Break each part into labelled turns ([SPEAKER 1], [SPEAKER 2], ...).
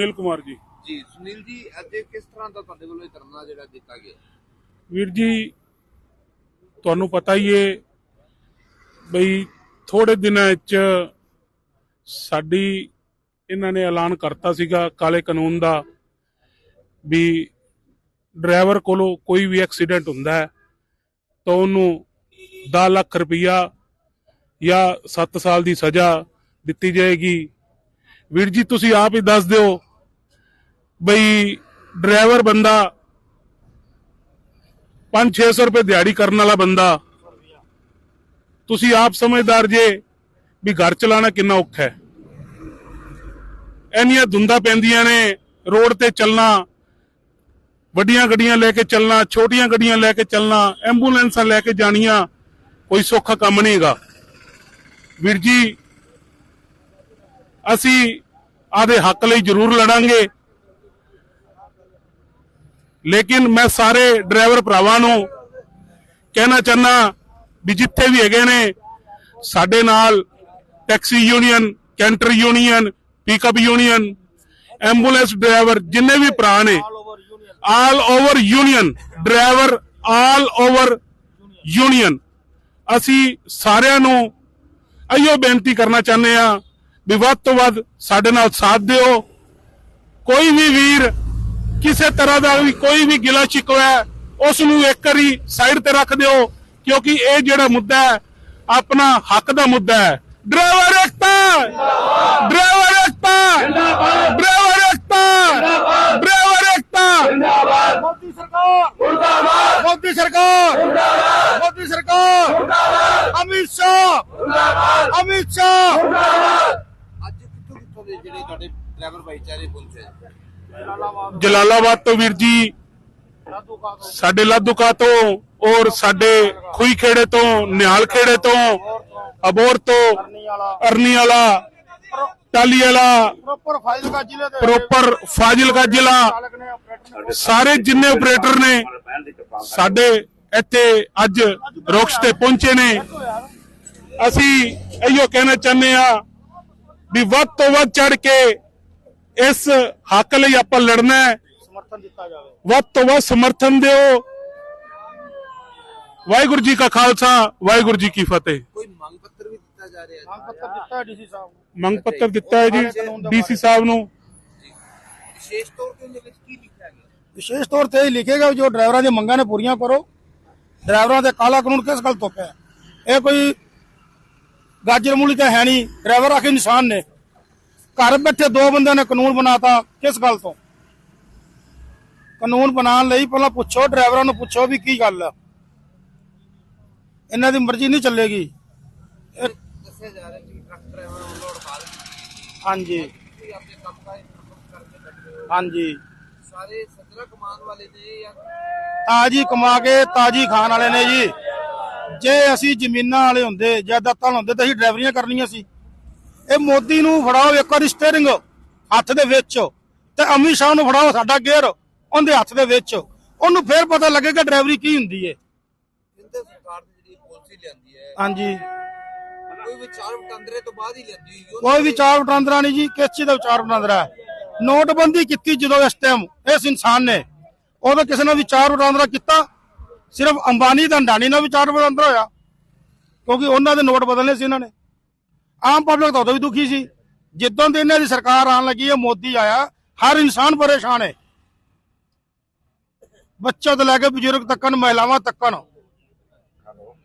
[SPEAKER 1] ਸੁਨੀਲ ਕੁਮਾਰ ਜੀ।
[SPEAKER 2] ਜੀ ਸੁਨੀਲ ਜੀ ਅੱਜ ਕਿਸ ਤਰ੍ਹਾਂ ਦਾ ਤੁਹਾਡੇ ਵੱਲੋਂ ਇਹ ਧਰਨਾ ਜਿਹੜਾ ਦਿੱਤਾ ਗਿਆ?
[SPEAKER 1] ਵੀਰ ਜੀ ਤੁਹਾਨੂੰ ਪਤਾ ਹੀ ਏ ਬਈ ਥੋੜੇ ਦਿਨਾਂ ਵਿੱਚ ਸਾਡੀ ਇਹਨਾਂ ਨੇ ਐਲਾਨ ਕਰਤਾ ਸੀਗਾ ਕਾਲੇ ਕਾਨੂੰਨ ਦਾ ਵੀ ਡਰਾਈਵਰ ਕੋਲੋਂ ਕੋਈ ਵੀ ਐਕਸੀਡੈਂਟ ਹੁੰਦਾ ਹੈ ਤਾਂ ਉਹਨੂੰ 10 ਲੱਖ ਰੁਪਈਆ ਜਾਂ 7 ਸਾਲ ਦੀ ਸਜ਼ਾ ਦਿੱਤੀ ਜਾਏਗੀ। ਵੀਰ ਜੀ ਤੁਸੀਂ ਆਪ ਹੀ ਦੱਸ ਦਿਓ ਬਈ ਡਰਾਈਵਰ ਬੰਦਾ 5-600 ਰੁਪਏ ਦਿਹਾੜੀ ਕਰਨ ਵਾਲਾ ਬੰਦਾ, ਤੁਸੀਂ ਆਪ ਸਮਝਦਾਰ ਜੇ ਵੀ ਘਰ ਚਲਾਉਣਾ ਕਿੰਨਾ ਔਖਾ ਹੈ। ਇੰਨੀਆਂ ਧੁੰਦਾਂ ਪੈਂਦੀਆਂ ਨੇ, ਰੋਡ ਤੇ ਚੱਲਣਾ, ਵੱਡੀਆਂ ਗੱਡੀਆਂ ਲੈ ਕੇ ਚੱਲਣਾ, ਛੋਟੀਆਂ ਗੱਡੀਆਂ ਲੈ ਕੇ ਚੱਲਣਾ, ਐਂਬੂਲੈਂਸਾਂ ਲੈ ਕੇ ਜਾਣੀਆਂ, ਕੋਈ ਸੌਖਾ ਕੰਮ ਨਹੀਂ ਹੈਗਾ। ਵੀਰ ਜੀ, ਅਸੀਂ ਆਦੇ ਹੱਕ ਲਈ ਜ਼ਰੂਰ ਲੜਾਂਗੇ। ਲੇਕਿਨ ਮੈਂ ਸਾਰੇ ਡਰਾਈਵਰ ਭਰਾਵਾਂ ਨੂੰ ਕਹਿਣਾ ਚਾਹਨਾ ਵੀ ਜਿੱਥੇ ਵੀ ਹੈਗੇ ਨੇ, ਸਾਡੇ ਨਾਲ taxi union, Canter union pickup union ambulance driver ਜਿੰਨੇ ਵੀ ਭਰਾ ਨੇ all over union driver all over union ਅਸੀਂ ਸਾਰਿਆਂ ਨੂੰ ਅਈਓ ਬੇਨਤੀ ਕਰਨਾ ਚਾਹੁੰਦੇ ਆ ਵੀ ਵੱਧ ਤੋਂ ਵੱਧ ਸਾਡੇ ਨਾਲ ਸਾਥ ਦਿਓ। ਕੋਈ ਵੀ ਵੀਰ ਕਿਸੇ ਤਰ੍ਹਾਂ ਦਾ ਵੀ ਕੋਈ ਵੀ ਗਿਲਾ ਸ਼ਿਕਵਾ ਉਸ ਨੂੰ ਇੱਕ ਵਾਰੀ ਸਾਈਡ ਤੇ ਰੱਖ ਦਿਓ ਕਿਉਂਕਿ ਇਹ ਜਿਹੜਾ ਮੁੱਦਾ ਹੈ ਆਪਣਾ ਹੱਕ ਦਾ ਮੁੱਦਾ ਹੈ। ਡਰਾਈਵਰ ਏਕਤਾ! ਡਰਾਈਵਰ ਏਕਤਾ! ਡਰਾਈਵਰ ਏਕਤਾ! ਡਰਾਈਵਰ ਏਕਤਾ!
[SPEAKER 3] ਮੋਦੀ ਸਰਕਾਰ! ਮੁਰਦਾਬਾਦ! ਮੋਦੀ ਸਰਕਾਰ! ਮੁਰਦਾਬਾਦ! ਮੋਦੀ ਸਰਕਾਰ! ਮੁਰਦਾਬਾਦ! ਅਮਿਤ ਸ਼ਾਹ! ਮੁਰਦਾਬਾਦ! ਅਮਿਤ ਸ਼ਾਹ!
[SPEAKER 2] ਅੱਜ ਕਿੱਥੋਂ ਕਿੱਥੋਂ ਦੇ ਜਿਹੜੇ ਤੁਹਾਡੇ ਡਰਾਈਵਰ ਭਾਈਚਾਰੇ ਪਹੁੰਚੇ?
[SPEAKER 1] ਜਲਾਲਾਬਾਦ ਤੋਂ। ਵੀਰ ਜੀ ਸਾਡੇ ਲਾਧੂਕਾ ਤੋਂ ਔਰ ਸਾਡੇ ਖੂਈ ਖੇੜੇ ਤੋਂ ਨਿਹਾਲ ਖੇੜੇ ਤੋਂ ਅਬੋਰ ਤੋਂ ਅਰਨੀ ਵਾਲਾ ਟਾਲੀ ਵਾਲਾ
[SPEAKER 3] ਪ੍ਰੋਪਰ
[SPEAKER 1] ਫਾਜ਼ਿਲਕਾ ਜ਼ਿਲ੍ਹਾ ਸਾਰੇ ਜਿੰਨੇ ਆਪਰੇਟਰ ਨੇ ਸਾਡੇ ਇੱਥੇ ਅੱਜ ਰੋਕਸ ਤੇ ਪਹੁੰਚੇ ਨੇ। ਅਸੀਂ ਇਹੋ ਕਹਿਣਾ ਚਾਹੁੰਦੇ ਆ ਵੀ ਵੱਧ ਤੋਂ ਵੱਧ ਚੜ ਕੇ ਇਸ ਹੱਕ ਲਈ ਆਪਾਂ ਲੜਨਾ ਹੈ।
[SPEAKER 3] ਸਮਰਥਨ ਦਿੱਤਾ ਜਾਵੇ
[SPEAKER 1] ਵੱਧ ਤੋਂ ਵੱਧ ਸਮਰਥਨ ਦਿਓ। ਵਾਹਿਗੁਰੂ ਜੀ ਕਾ ਖਾਲਸਾ ਵਾਹਿਗੁਰੂ ਜੀ ਕੀ ਫਤਿਹ।
[SPEAKER 2] ਕੋਈ ਮੰਗ ਪੱਤਰ ਵੀ ਦਿੱਤਾ ਜਾ ਰਿਹਾ
[SPEAKER 3] ਮੰਗ
[SPEAKER 2] ਹੈ
[SPEAKER 3] ਪੱਤਰ ਦਿੱਤਾ ਡੀਸੀ ਸਾਹਿਬ ਨੂੰ।
[SPEAKER 1] ਮੰਗ ਪੱਤਰ ਦਿੱਤਾ ਹੈ ਜੀ ਡੀਸੀ ਸਾਹਿਬ ਨੂੰ।
[SPEAKER 2] ਵਿਸ਼ੇਸ਼ ਤੌਰ ਤੇ ਉਹਦੇ ਵਿੱਚ ਕੀ ਲਿਖਿਆ ਗਿਆ?
[SPEAKER 3] ਵਿਸ਼ੇਸ਼ ਤੌਰ ਤੇ ਇਹ ਲਿਖੇਗਾ ਜੋ ਡਰਾਈਵਰਾਂ ਦੀਆਂ ਮੰਗਾਂ ਨੇ ਪੂਰੀਆਂ ਕਰੋ। ਡਰਾਈਵਰਾਂ ਦੇ ਕਾਲਾ ਕਾਨੂੰਨ ਕਿਸ ਗੱਲ ਤੋਂ ਪਿਆ? ਇਹ ਕੋਈ ਗਾਜਰ ਮੂਲੀ ਤਾਂ ਹੈ ਨਹੀਂ। ਡਰਾਈਵਰ ਆਖੇ ਇਨਸਾਨ ਨੇ। ਘਰ ਬੈਠੇ ਦੋ ਬੰਦਿਆਂ ਨੇ ਕਾਨੂੰਨ ਬਣਾਤਾ, ਕਿਸ ਗੱਲ ਤੋਂ? ਕਾਨੂੰਨ ਬਣਾਉਣ ਲਈ ਪਹਿਲਾਂ ਪੁੱਛੋ, ਡਰਾਈਵਰਾਂ ਨੂੰ ਪੁੱਛੋ ਵੀ ਕੀ ਗੱਲ ਆ। ਇਹਨਾਂ ਦੀ ਮਰਜ਼ੀ ਨਹੀਂ ਚੱਲੇਗੀ।
[SPEAKER 2] ਦੱਸਿਆ ਜਾ ਰਿਹਾ ਕਿ ਟਰੱਕ ਡਰਾਈਵਰ ਵੱਲੋਂ ਹੜਤਾਲ
[SPEAKER 3] ਹਾਂਜੀ।
[SPEAKER 2] ਤੁਸੀਂ ਆਪਣੇ ਕੰਮ ਕਾਜ ਕਰਕੇ ਬੈਠੇ ਹੋ
[SPEAKER 3] ਹਾਂਜੀ।
[SPEAKER 2] ਸਾਰੇ ਸੱਜਣਾ ਕਮਾਨ ਵਾਲੇ ਨੇ ਜਾਂ
[SPEAKER 3] ਤਾਜੀ ਕਮਾ ਕੇ ਤਾਜੀ ਖਾਣ ਵਾਲੇ ਨੇ ਜੀ। ਜੇ ਅਸੀਂ ਜ਼ਮੀਨਾਂ ਵਾਲੇ ਹੁੰਦੇ, ਜਾਇਦਾਦਾਂ ਹੁੰਦੇ, ਤਾਂ ਅਸੀਂ ਡਰਾਈਵਰੀਆਂ ਕਰਨੀਆਂ ਸੀ। ਇਹ ਮੋਦੀ ਨੂੰ ਫੜਾਓ ਇੱਕ ਵਾਰੀ ਸਟੀਅਰਿੰਗ ਹੱਥ ਦੇ ਵਿੱਚ ਤੇ ਅਮਿਤ ਸ਼ਾਹ ਨੂੰ ਫੜਾਓ ਸਾਡਾ ਗੇਅਰ ਉਹਦੇ ਹੱਥ ਦੇ ਵਿੱਚ। ਉਹਨੂੰ ਫੇਰ ਪਤਾ ਲੱਗੇਗਾ ਡਰਾਈਵਰੀ ਕੀ ਹੁੰਦੀ ਏ।
[SPEAKER 2] ਕੇਂਦਰ ਸਰਕਾਰ ਨੇ ਜਿਹੜੀ ਪਾਲਿਸੀ ਲਿਆਂਦੀ ਹੈ
[SPEAKER 3] ਹਾਂਜੀ।
[SPEAKER 2] ਕੋਈ ਵਿਚਾਰ ਵਟਾਂਦਰੇ ਤੋਂ ਬਾਅਦ ਹੀ ਲਿਆਂਦੀ ਹੋਈ ਉਹਦੇ
[SPEAKER 3] ਕੋਈ ਵਿਚਾਰ ਵਟਾਂਦਰਾ ਨਹੀਂ ਜੀ ਕਿਸ ਚੀਜ਼ ਦਾ ਵਿਚਾਰ ਵਟਾਂਦਰਾ ਨੋਟਬੰਦੀ ਕੀਤੀ ਜਦੋਂ ਇਸ ਟਾਈਮ ਇਸ ਇਨਸਾਨ ਨੇ। ਉਦੋਂ ਕਿਸੇ ਨੇ ਵਿਚਾਰ ਵਟਾਂਦਰਾ ਕੀਤਾ ਸਿਰਫ ਅੰਬਾਨੀ ਤੇ ਅੰਡਾਨੀ ਨਾਲ ਵਿਚਾਰ ਵਟਾਂਦਰਾ ਹੋਇਆ। ਕਿਉਂਕਿ ਉਹਨਾਂ ਦੇ ਨੋਟ ਬਦਲਨੇ ਸੀ ਇਹਨਾਂ ਨੇ। ਆਮ ਪਬਲਿਕ ਤਾਂ ਉਦੋਂ ਵੀ ਦੁਖੀ ਸੀ। ਜਿੱਦੋਂ ਦੀ ਇਹਨਾਂ ਦੀ ਸਰਕਾਰ ਆਉਣ ਲੱਗੀ ਹੈ ਮੋਦੀ ਆਇਆ ਹਰ ਇਨਸਾਨ ਪਰੇਸ਼ਾਨ ਹੈ। ਬੱਚੇ ਤੋਂ ਲੈ ਕੇ ਬਜ਼ੁਰਗ ਤੱਕਨ ਮਹਿਲਾਵਾਂ ਤੱਕਨ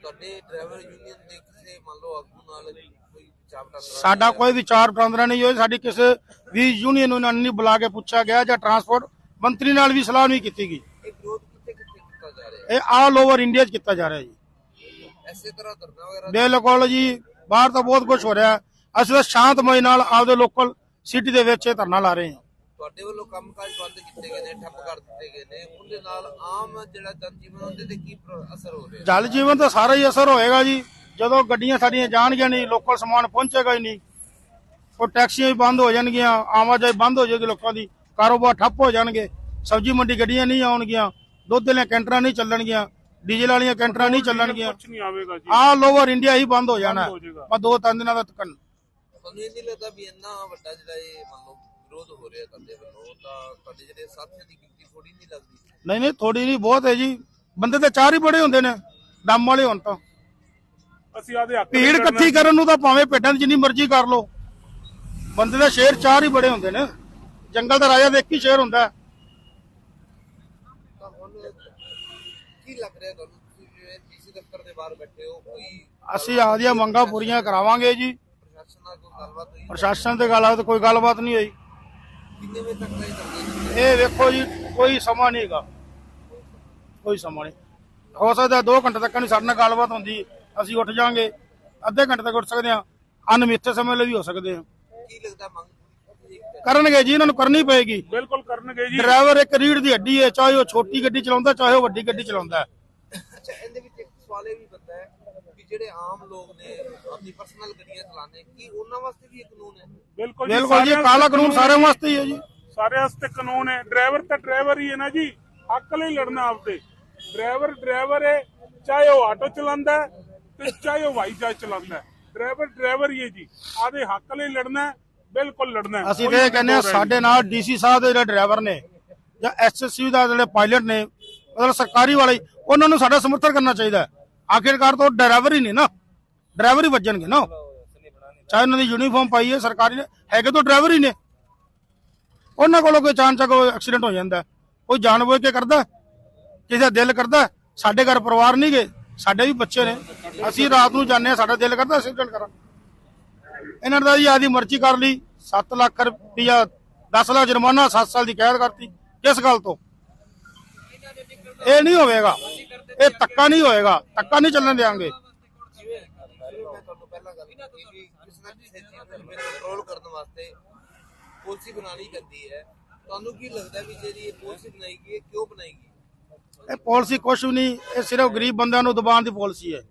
[SPEAKER 2] ਤੁਹਾਡੇ ਡਰਾਈਵਰ ਯੂਨੀਅਨ ਦੇ ਕਿਸੇ ਮੰਨ ਲਓ ਆਗੂ ਨਾਲ ਕੋਈ ਵਟਾਂਦਰਾ
[SPEAKER 3] ਸਾਡਾ ਕੋਈ ਵਿਚਾਰ ਵਟਾਂਦਰਾ ਨਹੀਂ ਹੋਇਆ। ਸਾਡੀ ਕਿਸੇ ਵੀ ਯੂਨੀਅਨ ਨੂੰ ਨਹੀਂ ਬੁਲਾ ਕੇ ਪੁੱਛਿਆ ਗਿਆ ਜਾਂ ਟਰਾਂਸਪੋਰਟ ਮੰਤਰੀ ਨਾਲ ਵੀ ਸਲਾਹ ਨਹੀਂ ਕੀਤੀ ਗਈ।
[SPEAKER 2] ਇਹ ਵਿਰੋਧ ਕਿੱਥੇ ਕਿੱਥੇ ਕੀਤਾ ਜਾ ਰਿਹਾ?
[SPEAKER 3] ਇਹ ਆਲ ਓਵਰ ਇੰਡੀਆ 'ਚ ਕੀਤਾ ਜਾ ਰਿਹਾ ਜੀ।
[SPEAKER 2] ਐਸੇ ਤਰ੍ਹਾਂ ਧਰਨਾ ਵਗੈਰਾ
[SPEAKER 3] ਬਿਲਕੁਲ ਜੀ। ਬਾਹਰ ਤਾਂ ਬਹੁਤ ਕੁਝ ਹੋ ਰਿਹਾ ਹੈ। ਅਸੀਂ ਤਾਂ ਸ਼ਾਂਤਮਈ ਨਾਲ ਆਪਦੇ ਲੋਕਲ ਸਿਟੀ ਦੇ ਵਿੱਚ ਇਹ ਧਰਨਾ ਲਾ ਰਹੇ ਹਾਂ।
[SPEAKER 2] ਤੁਹਾਡੇ ਵੱਲੋਂ ਕੰਮਕਾਜ ਬੰਦ ਕੀਤੇ ਗਏ ਨੇ ਠੱਪ ਕਰ ਦਿੱਤੇ ਗਏ ਨੇ। ਉਹਦੇ ਨਾਲ ਆਮ ਜਿਹੜਾ ਜਨਜੀਵਨ ਉਹਦੇ ਤੇ ਕੀ ਅਸਰ ਹੋ ਰਿਹਾ
[SPEAKER 3] ਜਲ ਜੀਵਨ ਤਾਂ ਸਾਰਾ ਹੀ ਅਸਰ ਹੋਏਗਾ ਜੀ। ਜਦੋਂ ਗੱਡੀਆਂ ਸਾਡੀਆਂ ਜਾਣਗੀਆਂ ਨਹੀਂ ਲੋਕਲ ਸਮਾਨ ਪਹੁੰਚੇਗਾ ਹੀ ਨਹੀਂ ਉਹ ਟੈਕਸੀਆਂ ਵੀ ਬੰਦ ਹੋ ਜਾਣਗੀਆਂ ਆਵਾਜਾਈ ਬੰਦ ਹੋ ਜਾਏਗੀ ਲੋਕਾਂ ਦੀ ਕਾਰੋਬਾਰ ਠੱਪ ਹੋ ਜਾਣਗੇ। ਸਬਜ਼ੀ ਮੰਡੀ ਗੱਡੀਆਂ ਨਹੀਂ ਆਉਣਗੀਆਂ ਦੁੱਧ ਵਾਲੀਆਂ ਕੈਂਟਰਾਂ ਨਹੀਂ ਚੱਲਣਗੀਆਂ ਡੀਜ਼ਲ ਵਾਲੀਆਂ ਕੈਂਟਰਾਂ ਨਹੀਂ ਚੱਲਣਗੀਆਂ।
[SPEAKER 1] ਕੁਝ ਨਹੀਂ ਆਵੇਗਾ ਜੀ।
[SPEAKER 3] ਆਲ ਓਵਰ ਇੰਡੀਆ ਹੀ ਬੰਦ ਹੋ ਜਾਣਾ।
[SPEAKER 1] ਹੋ ਜਾਏਗਾ।
[SPEAKER 3] ਦੋ ਤਿੰਨ ਦਿਨਾਂ ਦਾ ਤੱਕਣ।
[SPEAKER 2] ਤੁਹਾਨੂੰ ਇਹ ਨਹੀਂ ਲੱਗਦਾ ਵੀ ਇੰਨਾ ਵੱਡਾ ਜਿਹੜਾ ਇਹ ਮੰਨ ਲਓ ਵਿਰੋਧ ਹੋ ਰਿਹਾ ਤੁਹਾਡੇ ਵੱਲੋਂ ਤਾਂ ਤੁਹਾਡੇ ਜਿਹੜੇ ਸਾਥੀਆਂ ਦੀ ਗਿਣਤੀ ਥੋੜੀ ਨਹੀਂ ਲੱਗਦੀ?
[SPEAKER 3] ਨਹੀਂ ਨਹੀਂ ਥੋੜੀ ਨਹੀਂ ਬਹੁਤ ਹੈ ਜੀ। ਬੰਦੇ ਤੇ ਚਾਰ ਹੀ ਬੜੇ ਹੁੰਦੇ ਨੇ ਦਮ ਵਾਲੇ ਹੁਣ ਤਾਂ।
[SPEAKER 1] ਅਸੀਂ ਆਦੇ ਹੱਕ
[SPEAKER 3] ਭੀੜ। ਇਕੱਠੀ ਕਰਨ ਨੂੰ ਤਾਂ ਭਾਵੇਂ ਭੇਡਾਂ ਦੀ ਜਿੰਨੀ ਮਰਜ਼ੀ ਕਰ ਲੋ ਬੰਦੇ ਦੇ ਸ਼ੇਰ ਚਾਰ ਹੀ ਬੜੇ ਹੁੰਦੇ ਨੇ। ਜੰਗਲ ਦਾ ਰਾਜਾ ਦੇ ਇੱਕ ਹੀ ਸ਼ੇਰ ਹੁੰਦਾ। ਹੈ।
[SPEAKER 2] ਤਾਂ ਹੁਣ ਕੀ ਲੱਗ ਰਿਹਾ ਤੁਹਾਨੂੰ? ਤੁਸੀਂ ਜਿਵੇਂ ਡੀਸੀ ਦਫ਼ਤਰ ਦੇ ਬਾਹਰ ਬੈਠੇ ਹੋ ਕੋਈ
[SPEAKER 3] ਅਸੀਂ ਆਪਦੀਆਂ ਮੰਗਾਂ ਪੂਰੀਆਂ ਕਰਾਵਾਂਗੇ ਜੀ।
[SPEAKER 2] ਪ੍ਰਸ਼ਾਸਨ ਨਾਲ ਕੋਈ ਗੱਲਬਾਤ ਹੋਈ?
[SPEAKER 3] ਪ੍ਰਸ਼ਾਸਨ ਤੇ ਗੱਲ ਆ ਤੇ ਕੋਈ ਗੱਲਬਾਤ ਨਹੀਂ ਹੋਈ।
[SPEAKER 2] ਕਿੰਨੇ ਵਜੇ ਤੱਕ ਦਾ ਇਹ
[SPEAKER 3] ਇਹ ਵੇਖੋ ਜੀ ਕੋਈ ਸਮਾਂ ਨਹੀਂ ਹੈਗਾ। ਕੋਈ ਸਮਾਂ ਨਹੀਂ। ਹੋ ਸਕਦਾ 2 ਘੰਟੇ ਤੱਕ ਨਹੀਂ ਸਾਡੇ ਨਾਲ ਗੱਲਬਾਤ ਹੁੰਦੀ। ਅਸੀਂ ਉੱਠ ਜਾਾਂਗੇ। ਅੱਧੇ ਘੰਟੇ ਤੱਕ ਉੱਠ ਸਕਦੇ ਹਾਂ। ਅਨਮਿੱਥੇ ਸਮੇਂ ਲਈ ਵੀ ਹੋ ਸਕਦੇ ਹਾਂ।
[SPEAKER 2] ਕੀ ਲੱਗਦਾ ਮੰਗ?
[SPEAKER 3] ਕਰਨਗੇ ਜੀ ਇਹਨਾਂ ਨੂੰ ਕਰਨੀ ਪਏਗੀ।
[SPEAKER 1] ਬਿਲਕੁਲ ਕਰਨਗੇ ਜੀ।
[SPEAKER 3] ਡਰਾਈਵਰ ਇੱਕ ਰੀੜ ਦੀ ਹੱਡੀ ਹੈ ਚਾਹੇ ਉਹ ਛੋਟੀ ਗੱਡੀ ਚਲਾਉਂਦਾ ਚਾਹੇ ਉਹ ਵੱਡੀ ਗੱਡੀ ਚਲਾਉਂਦਾ। ਹੈ
[SPEAKER 2] ਅੱਛਾ ਇਹਦੇ ਵਿੱਚ ਇੱਕ ਸਵਾਲ ਇਹ ਵੀ ਬੰਦਾ ਹੈ ਕਿ ਜਿਹੜੇ ਆਮ ਲੋਕ ਨੇ ਆਪਣੀ ਪਰਸਨਲ ਗੱਡੀਆਂ ਚਲਾਉਂਦੇ ਕੀ ਉਹਨਾਂ ਵਾਸਤੇ ਵੀ ਇਹ ਕਾਨੂੰਨ ਹੈ?
[SPEAKER 1] ਬਿਲਕੁਲ
[SPEAKER 3] ਬਿਲਕੁਲ ਜੀ
[SPEAKER 1] ਸਾਰਿਆਂ
[SPEAKER 3] ਕਾਲਾ
[SPEAKER 1] ਵਾਸਤੇ
[SPEAKER 3] ਕਾਨੂੰਨ ਸਾਰਿਆਂ ਵਾਸਤੇ ਹੀ ਹੈ ਜੀ।
[SPEAKER 1] ਸਾਰੇ ਵਾਸਤੇ ਕਾਨੂੰਨ ਹੈ। ਡਰਾਈਵਰ ਤਾਂ ਡਰਾਈਵਰ ਹੀ ਹੈ ਨਾ ਜੀ। ਹੱਕ ਲਈ ਲੜਨਾ ਆਪਦੇ। ਡਰਾਈਵਰ ਡਰਾਈਵਰ ਹੈ ਚਾਹੇ ਉਹ ਆਟੋ ਚਲਾਉਂਦਾ ਹੈ ਤੇ ਚਾਹੇ ਉਹ ਜਹਾਜ਼ ਚਲਾਉਂਦਾ ਹੈ। ਡਰਾਈਵਰ ਡਰਾਈਵਰ ਹੀ ਹੈ ਜੀ। ਆਦੇ ਹੱਕ ਲਈ ਲੜਨਾ ਹੈ, ਬਿਲਕੁਲ ਲੜਨਾ ਹੈ।
[SPEAKER 3] ਅਸੀਂ
[SPEAKER 1] ਕੋਈ
[SPEAKER 3] ਤੇ ਇਹ ਕਹਿੰਦੇ ਆ ਸਾਡੇ ਨਾਲ ਡੀਸੀ ਸਾਹਿਬ ਦੇ ਜਿਹੜੇ ਡਰਾਈਵਰ ਨੇ ਜਾਂ ਐਸਐਸਯੂ ਦਾ ਜਿਹੜੇ ਪਾਇਲਟ ਨੇ ਮਤਲਬ ਸਰਕਾਰੀ ਵਾਲੇ ਉਹਨਾਂ ਨੂੰ ਸਾਡਾ ਸਮਰਥਨ ਕਰਨਾ ਚਾਹੀਦਾ ਹੈ। ਆਖਿਰਕਾਰ ਤਾਂ ਉਹ ਡਰਾਈਵਰ ਹੀ ਨੇ ਨਾ ਡਰਾਈਵਰ ਹੀ ਵੱਜਣਗੇ ਨਾ ਉਹ। ਚਾਹੇ ਉਹਨਾਂ ਦੀ ਯੂਨੀਫਾਰਮ ਪਾਈ ਹੈ ਸਰਕਾਰੀ ਨੇ ਹੈਗੇ ਤਾਂ ਡਰਾਈਵਰ ਹੀ ਨੇ ਉਹਨਾਂ ਕੋਲੋਂ ਕੋਈ ਚਾਂਚਕ ਐਕਸੀਡੈਂਟ ਹੋ ਜਾਂਦਾ ਹੈ। ਕੋਈ ਜਾਣਬੁੱਝ ਕੇ ਕਰਦਾ ਹੈ? ਕਿਸੇ ਦਾ ਦਿਲ ਕਰਦਾ ਹੈ? ਸਾਡੇ ਘਰ ਪਰਿਵਾਰ ਨਹੀਂ ਗਏ ਸਾਡੇ ਵੀ ਬੱਚੇ ਨੇ ਅਸੀਂ ਰਾਤ ਨੂੰ ਜਾਂਦੇ ਹਾਂ ਸਾਡਾ ਦਿਲ ਕਰਦਾ ਐਕਸੀਡੈਂਟ ਕਰਾਂ ਇਹਨਾਂ ਦਾ ਜੀ ਆਦੀ ਮਰਜ਼ੀ ਕਰ ਲਈ 7 ਲੱਖ ਰੁਪਇਆ 10 ਲੱਖ ਜੁਰਮਾਨਾ 7 ਸਾਲ ਦੀ ਕੈਦ ਕਰਤੀ। ਕਿਸ ਗੱਲ ਤੋਂ? ਇਹ ਨਹੀਂ ਹੋਵੇਗਾ। ਇਹ ਤੱਕਾ ਨਹੀਂ ਹੋਏਗਾ। ਤੱਕਾ ਨਹੀਂ ਚੱਲਣ ਦੇਵਾਂਗੇ
[SPEAKER 2] ਜਿਵੇਂ ਜਿਵੇਂ ਮੈਂ ਤੁਹਾਨੂੰ ਪਹਿਲਾਂ ਗੱਲ ਕੀਤੀ ਵੀ ਕਿਸੇ ਨਾ ਕਿਸੇ ਚੀਜ਼ ਨੂੰ ਕੰਟਰੋਲ ਕਰਨ ਵਾਸਤੇ ਪਾਲਿਸੀ ਬਣਾਉਣੀ ਪੈਂਦੀ ਹੈ। ਤੁਹਾਨੂੰ ਕੀ ਲੱਗਦਾ ਵੀ ਜਿਹੜੀ ਇਹ ਪਾਲਿਸੀ ਬਣਾਈ ਗਈ ਹੈ ਕਿਉਂ ਬਣਾਈ ਗਈ
[SPEAKER 3] ਇਹ ਪਾਲਿਸੀ ਕੁਛ ਵੀ ਨਹੀਂ ਇਹ ਸਿਰਫ ਗਰੀਬ ਬੰਦਿਆਂ ਨੂੰ ਦਬਾਉਣ ਦੀ ਪਾਲਿਸੀ ਹੈ।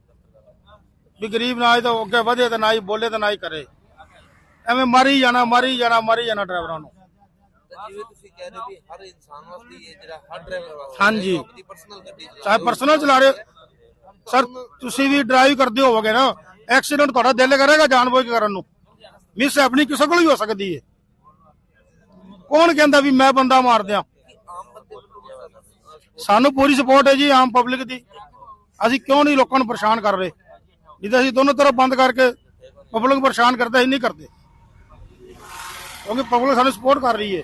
[SPEAKER 3] ਵੀ ਗਰੀਬ ਨਾ ਹੀ ਤਾਂ ਅੱਗੇ ਵਧੇ ਤੇ ਨਾ ਹੀ ਬੋਲੇ ਤੇ ਨਾ ਹੀ ਕਰੇ। ਐਵੇਂ ਮਾਰੀ ਜਾਣਾ ਮਾਰੀ ਜਾਣਾ ਮਾਰੀ ਜਾਣਾ ਡਰਾਈਵਰਾਂ ਨੂੰ।
[SPEAKER 2] ਤਾਂ ਜਿਵੇਂ ਤੁਸੀਂ ਕਹਿ ਰਹੇ ਹੋ ਵੀ ਹਰ ਇਨਸਾਨ ਵਾਸਤੇ ਇਹ ਜਿਹੜਾ ਹਰ ਡਰਾਈਵਰ ਵਾਸਤੇ
[SPEAKER 3] ਹਾਂਜੀ।
[SPEAKER 2] ਆਪਣੀ ਪਰਸਨਲ ਗੱਡੀ ਚਲਾਉਂਦਾ
[SPEAKER 3] ਚਾਹੇ ਪਰਸਨਲ ਚਲਾ ਰਹੇ ਹੋ। ਸਰ ਤੁਸੀਂ ਵੀ ਡਰਾਈਵ ਕਰਦੇ ਹੋਵੋਗੇ ਨਾ ਐਕਸੀਡੈਂਟ ਤੁਹਾਡਾ ਦਿਲ ਕਰੇਗਾ ਜਾਣਬੁੱਝ ਕੇ ਕਰਨ ਨੂੰ। ਮਿਸ ਆਪਣੀ ਕਿਸੇ ਕੋਲ ਵੀ ਹੋ ਸਕਦੀ ਹੈ ਕੌਣ ਕਹਿੰਦਾ ਵੀ ਮੈਂ ਬੰਦਾ ਮਾਰ ਦਿਆਂ?
[SPEAKER 2] ਆਮ ਬੰਦੇ
[SPEAKER 3] ਸਾਨੂੰ ਪੂਰੀ ਸਪੋਰਟ ਹੈ ਜੀ ਆਮ ਪਬਲਿਕ ਦੀ। ਅਸੀਂ ਕਿਉਂ ਨਹੀਂ ਲੋਕਾਂ ਨੂੰ ਪਰੇਸ਼ਾਨ ਕਰ ਰਹੇ? ਨਹੀਂ ਤਾਂ ਅਸੀਂ ਦੋਨੋਂ ਤਰਫ ਬੰਦ ਕਰਕੇ ਪਬਲਿਕ ਨੂੰ ਪਰੇਸ਼ਾਨ ਕਰਦੇ ਅਸੀਂ ਨਹੀਂ ਕਰਦੇ। ਕਿਉਂਕਿ ਪਬਲਿਕ ਸਾਨੂੰ ਸਪੋਰਟ ਕਰ ਰਹੀ ਹੈ।